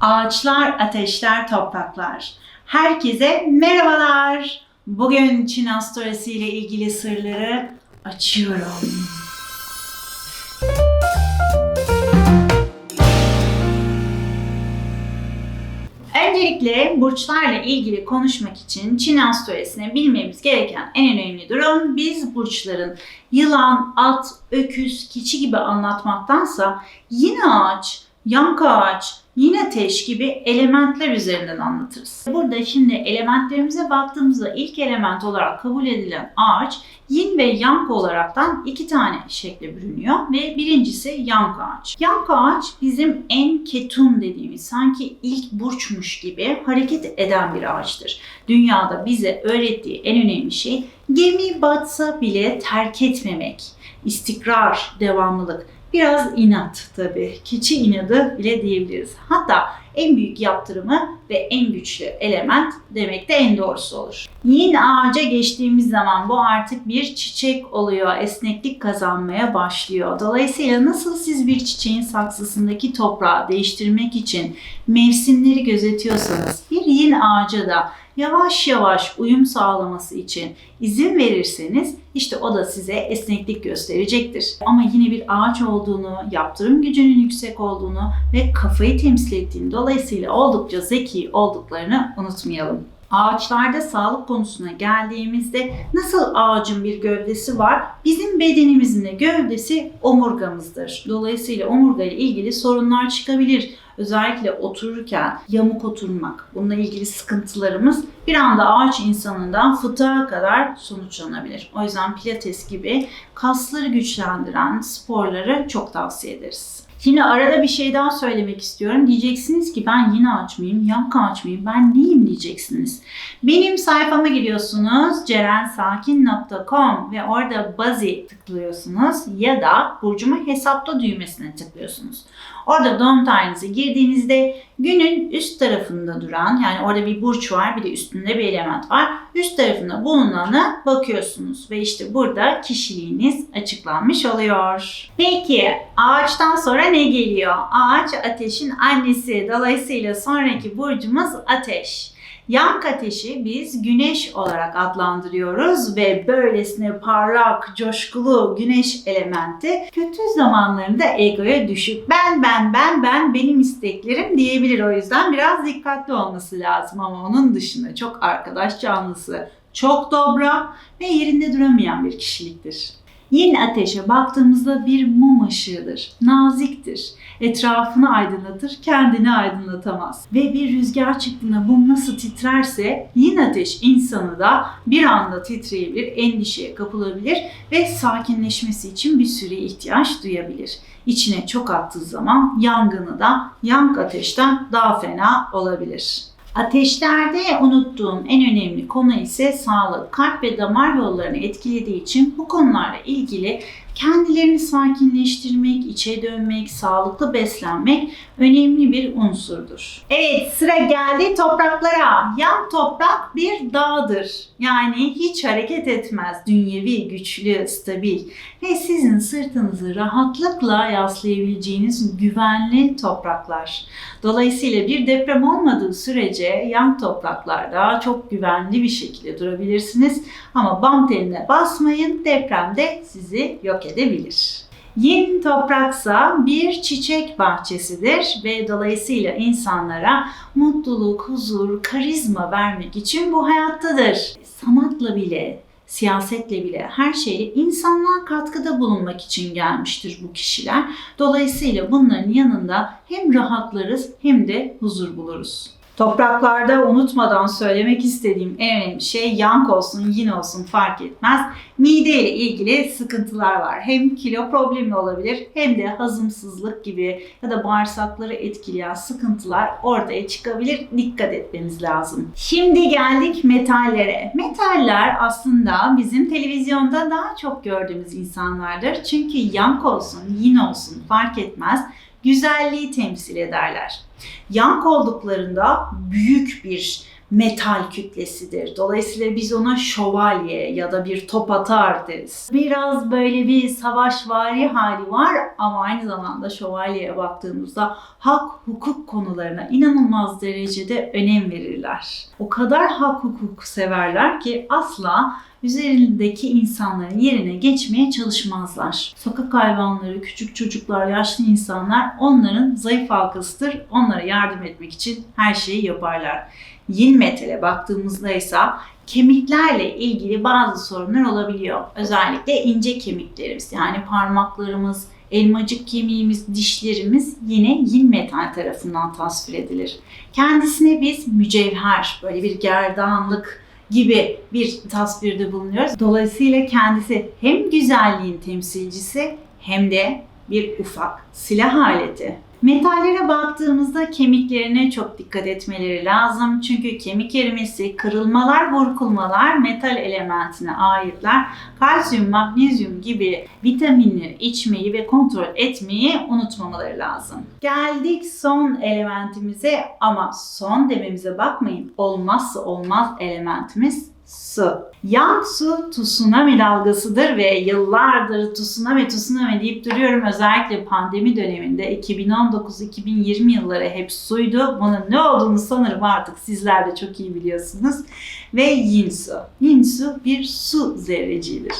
Ağaçlar, ateşler, topraklar. Herkese merhabalar. Bugün Çin astrolojisi ile ilgili sırları açıyorum. Öncelikle burçlarla ilgili konuşmak için Çin astrolojisine bilmemiz gereken en önemli durum biz burçların yılan, at, öküz, keçi gibi anlatmaktansa yine ağaç, yank ağaç, yine ateş gibi elementler üzerinden anlatırız. Burada şimdi elementlerimize baktığımızda ilk element olarak kabul edilen ağaç yin ve yang olaraktan iki tane şekle bürünüyor ve birincisi yang ağaç. Yang ağaç bizim en ketum dediğimiz sanki ilk burçmuş gibi hareket eden bir ağaçtır. Dünyada bize öğrettiği en önemli şey gemi batsa bile terk etmemek, istikrar, devamlılık. Biraz inat tabii. Keçi inadı bile diyebiliriz. Hatta en büyük yaptırımı ve en güçlü element demek de en doğrusu olur. Yin ağaca geçtiğimiz zaman bu artık bir çiçek oluyor. Esneklik kazanmaya başlıyor. Dolayısıyla nasıl siz bir çiçeğin saksısındaki toprağı değiştirmek için mevsimleri gözetiyorsanız bir yin ağaca da yavaş yavaş uyum sağlaması için izin verirseniz işte o da size esneklik gösterecektir. Ama yine bir ağaç olduğunu, yaptırım gücünün yüksek olduğunu ve kafayı temsil ettiğini dolayısıyla oldukça zeki olduklarını unutmayalım. Ağaçlarda sağlık konusuna geldiğimizde nasıl ağacın bir gövdesi var? Bizim bedenimizin de gövdesi omurgamızdır. Dolayısıyla omurga ile ilgili sorunlar çıkabilir. Özellikle otururken yamuk oturmak, bununla ilgili sıkıntılarımız bir anda ağaç insanından fıtığa kadar sonuçlanabilir. O yüzden pilates gibi kasları güçlendiren sporları çok tavsiye ederiz. Şimdi arada bir şey daha söylemek istiyorum. Diyeceksiniz ki ben yine ağaç mıyım, yan ağaç mıyım, ben neyim diyeceksiniz. Benim sayfama giriyorsunuz cerensakin.com ve orada Bazi tıklıyorsunuz ya da burcumu hesapta düğmesine tıklıyorsunuz. Orada doğum tarihinizi girdiğinizde günün üst tarafında duran yani orada bir burç var bir de üstünde bir element var. Üst tarafında bulunana bakıyorsunuz ve işte burada kişiliğiniz açıklanmış oluyor. Peki ağaçtan sonra ne geliyor? Ağaç ateşin annesi. Dolayısıyla sonraki burcumuz ateş. Yank ateşi biz güneş olarak adlandırıyoruz ve böylesine parlak, coşkulu güneş elementi kötü zamanlarında egoya düşüp ben ben ben ben benim isteklerim diyebilir. O yüzden biraz dikkatli olması lazım ama onun dışında çok arkadaş canlısı, çok dobra ve yerinde duramayan bir kişiliktir. Yin ateşe baktığımızda bir mum ışığıdır. Naziktir. Etrafını aydınlatır, kendini aydınlatamaz. Ve bir rüzgar çıktığında mum nasıl titrerse yin ateş insanı da bir anda titreyebilir, endişeye kapılabilir ve sakinleşmesi için bir süre ihtiyaç duyabilir. İçine çok attığı zaman yangını da yank ateşten daha fena olabilir. Ateşlerde unuttuğum en önemli konu ise sağlık. Kalp ve damar yollarını etkilediği için bu konularla ilgili kendilerini sakinleştirmek, içe dönmek, sağlıklı beslenmek önemli bir unsurdur. Evet sıra geldi topraklara. Yan toprak bir dağdır. Yani hiç hareket etmez. Dünyevi, güçlü, stabil ve sizin sırtınızı rahatlıkla yaslayabileceğiniz güvenli topraklar. Dolayısıyla bir deprem olmadığı sürece yan topraklarda çok güvenli bir şekilde durabilirsiniz. Ama bam teline basmayın depremde sizi yok edebilir. Yin topraksa bir çiçek bahçesidir ve dolayısıyla insanlara mutluluk, huzur, karizma vermek için bu hayattadır. Sanatla bile, siyasetle bile her şeyle insanlığa katkıda bulunmak için gelmiştir bu kişiler. Dolayısıyla bunların yanında hem rahatlarız hem de huzur buluruz. Topraklarda unutmadan söylemek istediğim en önemli şey yank olsun, yin olsun fark etmez. Mide ile ilgili sıkıntılar var. Hem kilo problemi olabilir hem de hazımsızlık gibi ya da bağırsakları etkileyen sıkıntılar ortaya çıkabilir. Dikkat etmemiz lazım. Şimdi geldik metallere. Metaller aslında bizim televizyonda daha çok gördüğümüz insanlardır. Çünkü yank olsun, yin olsun fark etmez güzelliği temsil ederler. Yank olduklarında büyük bir metal kütlesidir. Dolayısıyla biz ona şövalye ya da bir top atar deriz. Biraz böyle bir savaşvari hali var ama aynı zamanda şövalyeye baktığımızda hak hukuk konularına inanılmaz derecede önem verirler. O kadar hak hukuk severler ki asla üzerindeki insanların yerine geçmeye çalışmazlar. Sokak hayvanları, küçük çocuklar, yaşlı insanlar onların zayıf halkasıdır. Onlara yardım etmek için her şeyi yaparlar. Yin metale baktığımızda ise kemiklerle ilgili bazı sorunlar olabiliyor. Özellikle ince kemiklerimiz yani parmaklarımız, elmacık kemiğimiz, dişlerimiz yine yin metal tarafından tasvir edilir. Kendisine biz mücevher, böyle bir gerdanlık gibi bir tasvirde bulunuyoruz. Dolayısıyla kendisi hem güzelliğin temsilcisi hem de bir ufak silah aleti. Metallere baktığımızda kemiklerine çok dikkat etmeleri lazım. Çünkü kemik erimesi, kırılmalar, burkulmalar metal elementine aitler. Kalsiyum, magnezyum gibi vitaminleri içmeyi ve kontrol etmeyi unutmamaları lazım. Geldik son elementimize ama son dememize bakmayın. Olmazsa olmaz elementimiz su. Yang su tsunami dalgasıdır ve yıllardır tsunami tsunami deyip duruyorum. Özellikle pandemi döneminde 2019-2020 yılları hep suydu. Bunun ne olduğunu sanırım artık sizler de çok iyi biliyorsunuz. Ve yin su. Yin su bir su zerreciğidir.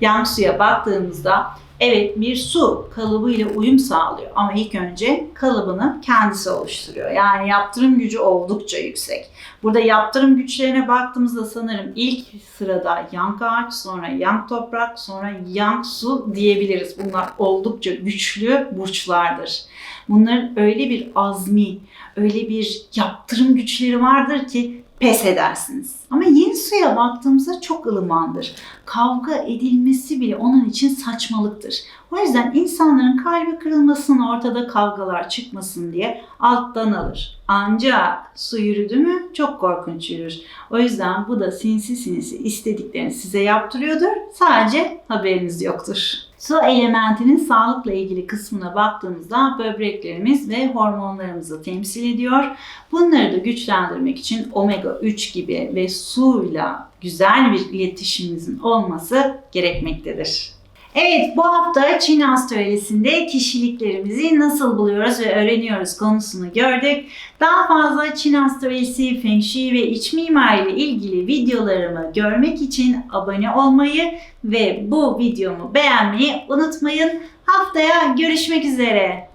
Yang suya baktığımızda evet bir su kalıbıyla uyum sağlıyor ama ilk önce kalıbını kendisi oluşturuyor. Yani yaptırım gücü oldukça yüksek. Burada yaptırım güçlerine baktığımızda sanırım ilk sırada yang ağaç, sonra yang toprak, sonra yang su diyebiliriz. Bunlar oldukça güçlü burçlardır. Bunların öyle bir azmi, öyle bir yaptırım güçleri vardır ki pes edersiniz. Ama yin suya baktığımızda çok ılımandır. Kavga edilmesi bile onun için saçmalıktır. O yüzden insanların kalbi kırılmasın, ortada kavgalar çıkmasın diye alttan alır. Ancak su yürüdü mü çok korkunç yürür. O yüzden bu da sinsi sinsi istediklerini size yaptırıyordur. Sadece haberiniz yoktur. Su elementinin sağlıkla ilgili kısmına baktığımızda böbreklerimiz ve hormonlarımızı temsil ediyor. Bunları da güçlendirmek için omega 3 gibi ve suyla güzel bir iletişimimizin olması gerekmektedir. Evet bu hafta Çin astrolojisinde kişiliklerimizi nasıl buluyoruz ve öğreniyoruz konusunu gördük. Daha fazla Çin astrolojisi, feng shui ve iç mimari ile ilgili videolarımı görmek için abone olmayı ve bu videomu beğenmeyi unutmayın. Haftaya görüşmek üzere.